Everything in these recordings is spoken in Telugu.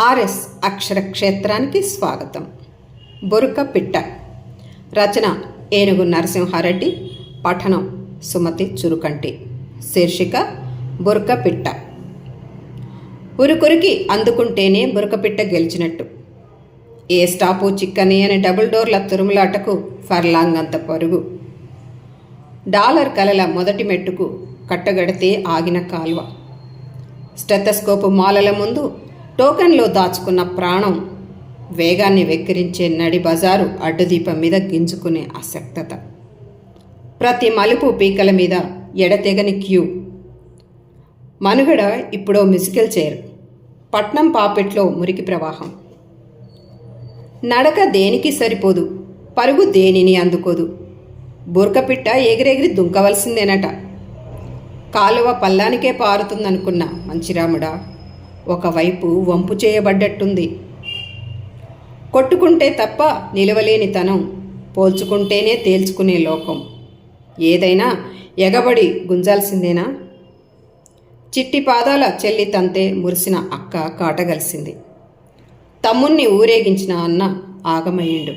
ఆర్ఎస్ అక్షర క్షేత్రానికి స్వాగతం. బొరుక పిట్ట. రచన ఏనుగు నరసింహారెడ్డి. పఠనం సుమతి చురుకంటి. శీర్షిక బురక పిట్ట. ఉరుకురికి అందుకుంటేనే బురకపిట్ట గెలిచినట్టు. ఏ స్టాపు చిక్కని అని డబుల్ డోర్ల తురుములాటకు ఫర్లాంగ్ అంత పరుగు. డాలర్ కలల మొదటి మెట్టుకు కట్టగడితే ఆగిన కాల్వ. స్టెతస్కోపు మాలల ముందు టోకెన్లో దాచుకున్న ప్రాణం వేగాన్ని వెక్కిరించే నడి బజారు అడ్డుదీపం మీద గింజుకునే అసక్తత. ప్రతి మలుపు పీకల మీద ఎడతెగని క్యూ. మనుగడ ఇప్పుడో మ్యూజికల్ చైర్. పట్నం పాపెట్లో మురికి ప్రవాహం. నడక దేనికి సరిపోదు? పరుగు దేనిని అందుకోదు? బురకపిట్ట ఎగిరెగిరి దుంకవలసిందేనట. కాలువ పల్లానికే పారుతుందనుకున్న మంచిరాముడా ఒకవైపు వంపు చేయబడ్డట్టుంది. కొట్టుకుంటే తప్ప నిలవలేని తనం పోల్చుకుంటేనే తేల్చుకునే లోకం. ఏదైనా ఎగబడి గుంజాల్సిందేనా? చిట్టి పాదాల చెల్లి తంతే మురిసిన అక్క కాటగలిసింది. తమ్ముణ్ణి ఊరేగించిన అన్న ఆగమయ్యిండు.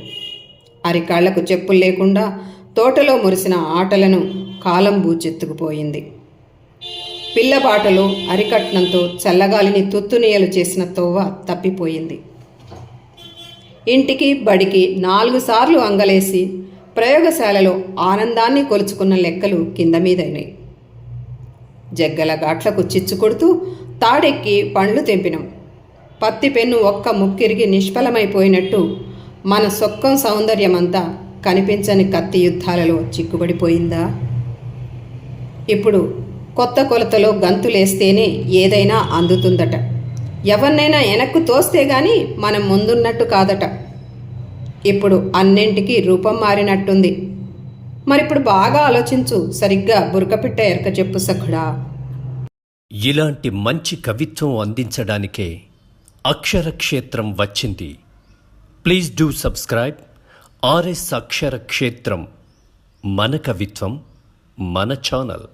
అరికాళ్ళకు చెప్పులు లేకుండా తోటలో మురిసిన ఆటలను కాలం బూచెత్తుకుపోయింది పిల్లబాటలో అరికట్నంతో చల్లగాలిని తుత్తునీయలు చేసిన తోవ తప్పిపోయింది. ఇంటికి బడికి నాలుగు సార్లు అంగలేసి ప్రయోగశాలలో ఆనందాన్ని కొలుచుకున్న లెక్కలు కింద మీదైనాయి. జగ్గల గాట్లకు చిచ్చు కొడుతూ తాడెక్కి పండ్లు తెంపినాం. పత్తి పెన్ను ఒక్క ముక్కిరిగి నిష్ఫలమైపోయినట్టు మన సొక్కం సౌందర్యమంతా కనిపించని కత్తి యుద్ధాలలో చిక్కుబడిపోయిందా? ఇప్పుడు కొత్త కొలతలో గంతులేస్తేనే ఏదైనా అందుతుందట. ఎవరినైనా వెనక్కు తోస్తే గాని మనం ముందున్నట్టు కాదట. ఇప్పుడు అన్నింటికి రూపం మారినట్టుంది. మరిప్పుడు బాగా ఆలోచించు సరిగ్గా బురకపిట్ట ఎరక చెప్పు సఖుడా. ఇలాంటి మంచి కవిత్వం అందించడానికే అక్షరక్షేత్రం వచ్చింది. Please do subscribe RS Aksharakshetram మన కవిత్వం మన ఛానల్.